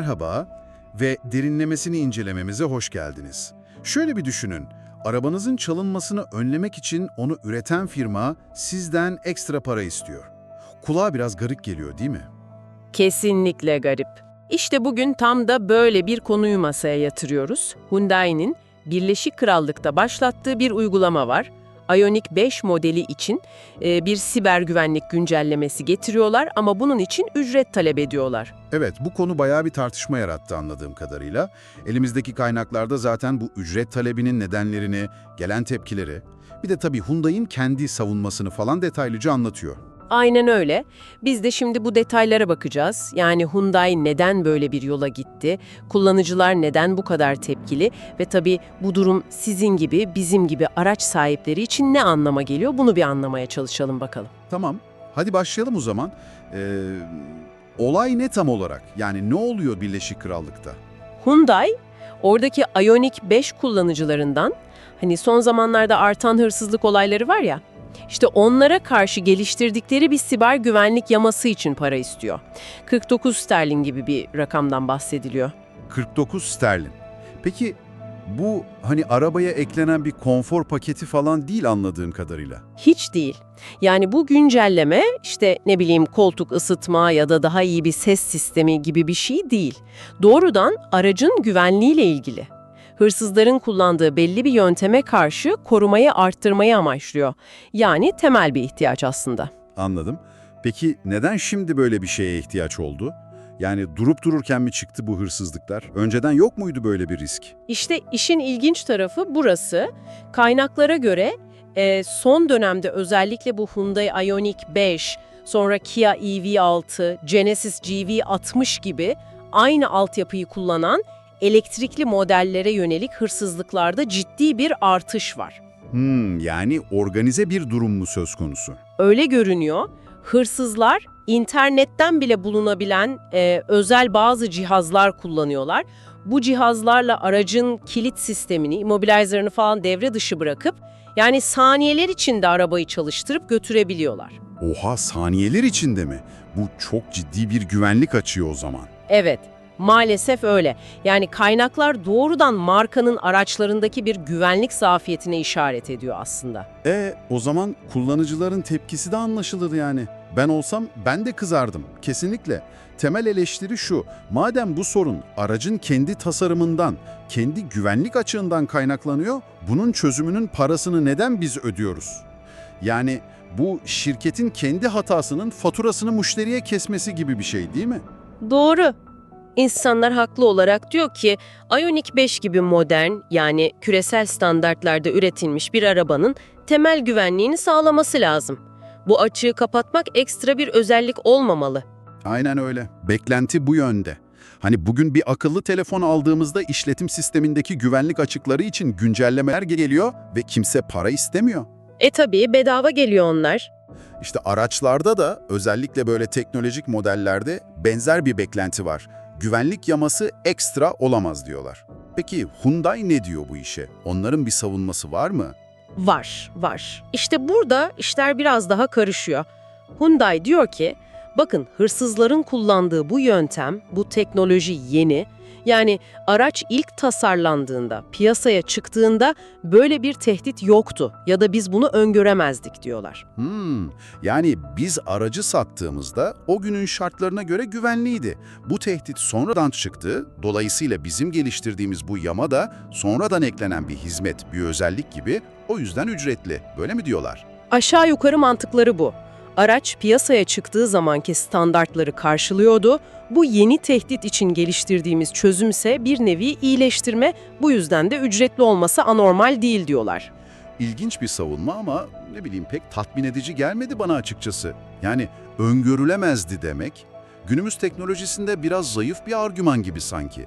Merhaba ve derinlemesini incelememize hoş geldiniz. Şöyle bir düşünün, arabanızın çalınmasını önlemek için onu üreten firma sizden ekstra para istiyor. Kulağa biraz garip geliyor değil mi? Kesinlikle garip. İşte bugün tam da böyle bir konuyu masaya yatırıyoruz. Hyundai'nin Birleşik Krallık'ta başlattığı bir uygulama var. Ioniq 5 modeli için e, bir siber güvenlik güncellemesi getiriyorlar ama bunun için ücret talep ediyorlar. Evet, bu konu bayağı bir tartışma yarattı anladığım kadarıyla. Elimizdeki kaynaklarda zaten bu ücret talebinin nedenlerini, gelen tepkileri, bir de tabii Hyundai'nin kendi savunmasını falan detaylıca anlatıyor. Aynen öyle. Biz de şimdi bu detaylara bakacağız. Yani Hyundai neden böyle bir yola gitti? Kullanıcılar neden bu kadar tepkili? Ve tabii bu durum sizin gibi, bizim gibi araç sahipleri için ne anlama geliyor? Bunu bir anlamaya çalışalım bakalım. Tamam, hadi başlayalım o zaman. Ee, olay ne tam olarak? Yani ne oluyor Birleşik Krallık'ta? Hyundai, oradaki Ioniq 5 kullanıcılarından, hani son zamanlarda artan hırsızlık olayları var ya, işte onlara karşı geliştirdikleri bir siber güvenlik yaması için para istiyor. 49 sterlin gibi bir rakamdan bahsediliyor. 49 sterlin. Peki bu hani arabaya eklenen bir konfor paketi falan değil anladığım kadarıyla. Hiç değil. Yani bu güncelleme işte ne bileyim koltuk ısıtma ya da daha iyi bir ses sistemi gibi bir şey değil. Doğrudan aracın güvenliğiyle ilgili. Hırsızların kullandığı belli bir yönteme karşı korumayı arttırmayı amaçlıyor. Yani temel bir ihtiyaç aslında. Anladım. Peki neden şimdi böyle bir şeye ihtiyaç oldu? Yani durup dururken mi çıktı bu hırsızlıklar? Önceden yok muydu böyle bir risk? İşte işin ilginç tarafı burası. Kaynaklara göre e, son dönemde özellikle bu Hyundai Ioniq 5, sonra Kia EV6, Genesis GV60 gibi aynı altyapıyı kullanan elektrikli modellere yönelik hırsızlıklarda ciddi bir artış var. Hmm, yani organize bir durum mu söz konusu? Öyle görünüyor. Hırsızlar internetten bile bulunabilen e, özel bazı cihazlar kullanıyorlar. Bu cihazlarla aracın kilit sistemini, immobilizerını falan devre dışı bırakıp yani saniyeler içinde arabayı çalıştırıp götürebiliyorlar. Oha saniyeler içinde mi? Bu çok ciddi bir güvenlik açıyor o zaman. Evet, maalesef öyle. Yani kaynaklar doğrudan markanın araçlarındaki bir güvenlik zafiyetine işaret ediyor aslında. E o zaman kullanıcıların tepkisi de anlaşılır yani. Ben olsam ben de kızardım. Kesinlikle. Temel eleştiri şu. Madem bu sorun aracın kendi tasarımından, kendi güvenlik açığından kaynaklanıyor, bunun çözümünün parasını neden biz ödüyoruz? Yani bu şirketin kendi hatasının faturasını müşteriye kesmesi gibi bir şey değil mi? Doğru. İnsanlar haklı olarak diyor ki Ioniq 5 gibi modern yani küresel standartlarda üretilmiş bir arabanın temel güvenliğini sağlaması lazım. Bu açığı kapatmak ekstra bir özellik olmamalı. Aynen öyle. Beklenti bu yönde. Hani bugün bir akıllı telefon aldığımızda işletim sistemindeki güvenlik açıkları için güncellemeler geliyor ve kimse para istemiyor. E tabii bedava geliyor onlar. İşte araçlarda da özellikle böyle teknolojik modellerde benzer bir beklenti var. Güvenlik yaması ekstra olamaz diyorlar. Peki Hyundai ne diyor bu işe? Onların bir savunması var mı? Var, var. İşte burada işler biraz daha karışıyor. Hyundai diyor ki, bakın hırsızların kullandığı bu yöntem, bu teknoloji yeni. Yani araç ilk tasarlandığında, piyasaya çıktığında böyle bir tehdit yoktu ya da biz bunu öngöremezdik diyorlar. Hmm, yani biz aracı sattığımızda o günün şartlarına göre güvenliydi. Bu tehdit sonradan çıktı, dolayısıyla bizim geliştirdiğimiz bu yama da sonradan eklenen bir hizmet, bir özellik gibi o yüzden ücretli. Böyle mi diyorlar? Aşağı yukarı mantıkları bu. Araç piyasaya çıktığı zamanki standartları karşılıyordu. Bu yeni tehdit için geliştirdiğimiz çözümse bir nevi iyileştirme, bu yüzden de ücretli olması anormal değil diyorlar. İlginç bir savunma ama ne bileyim pek tatmin edici gelmedi bana açıkçası. Yani öngörülemezdi demek, günümüz teknolojisinde biraz zayıf bir argüman gibi sanki.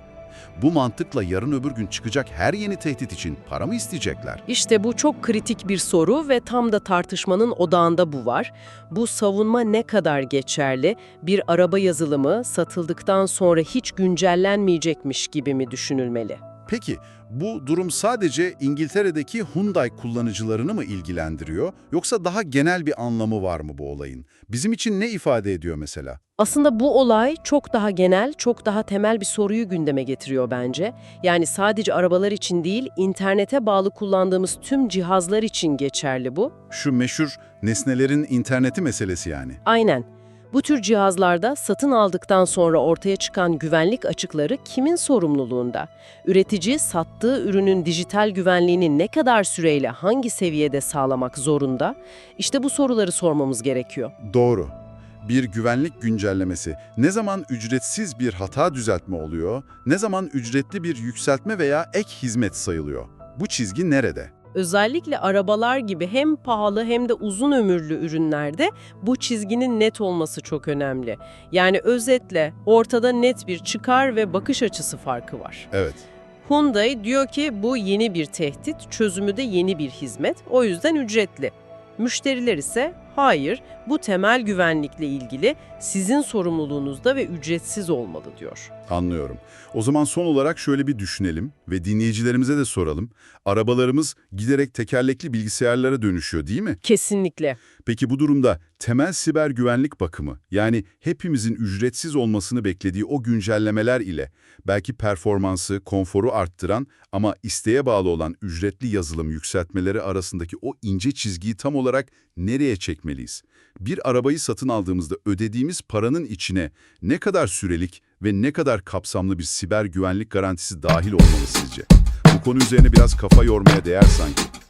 Bu mantıkla yarın öbür gün çıkacak her yeni tehdit için para mı isteyecekler? İşte bu çok kritik bir soru ve tam da tartışmanın odağında bu var. Bu savunma ne kadar geçerli? Bir araba yazılımı satıldıktan sonra hiç güncellenmeyecekmiş gibi mi düşünülmeli? Peki bu durum sadece İngiltere'deki Hyundai kullanıcılarını mı ilgilendiriyor yoksa daha genel bir anlamı var mı bu olayın? Bizim için ne ifade ediyor mesela? Aslında bu olay çok daha genel, çok daha temel bir soruyu gündeme getiriyor bence. Yani sadece arabalar için değil, internete bağlı kullandığımız tüm cihazlar için geçerli bu. Şu meşhur nesnelerin interneti meselesi yani. Aynen. Bu tür cihazlarda satın aldıktan sonra ortaya çıkan güvenlik açıkları kimin sorumluluğunda? Üretici sattığı ürünün dijital güvenliğini ne kadar süreyle hangi seviyede sağlamak zorunda? İşte bu soruları sormamız gerekiyor. Doğru. Bir güvenlik güncellemesi ne zaman ücretsiz bir hata düzeltme oluyor, ne zaman ücretli bir yükseltme veya ek hizmet sayılıyor? Bu çizgi nerede? Özellikle arabalar gibi hem pahalı hem de uzun ömürlü ürünlerde bu çizginin net olması çok önemli. Yani özetle ortada net bir çıkar ve bakış açısı farkı var. Evet. Hyundai diyor ki bu yeni bir tehdit, çözümü de yeni bir hizmet, o yüzden ücretli. Müşteriler ise hayır, bu temel güvenlikle ilgili sizin sorumluluğunuzda ve ücretsiz olmalı diyor. Anlıyorum. O zaman son olarak şöyle bir düşünelim ve dinleyicilerimize de soralım. Arabalarımız giderek tekerlekli bilgisayarlara dönüşüyor değil mi? Kesinlikle. Peki bu durumda temel siber güvenlik bakımı yani hepimizin ücretsiz olmasını beklediği o güncellemeler ile belki performansı, konforu arttıran ama isteğe bağlı olan ücretli yazılım yükseltmeleri arasındaki o ince çizgiyi tam olarak nereye çekmeliyiz? Bir arabayı satın aldığımızda ödediğimiz paranın içine ne kadar sürelik ve ne kadar kapsamlı bir siber güvenlik garantisi dahil olmalı sizce? Bu konu üzerine biraz kafa yormaya değer sanki.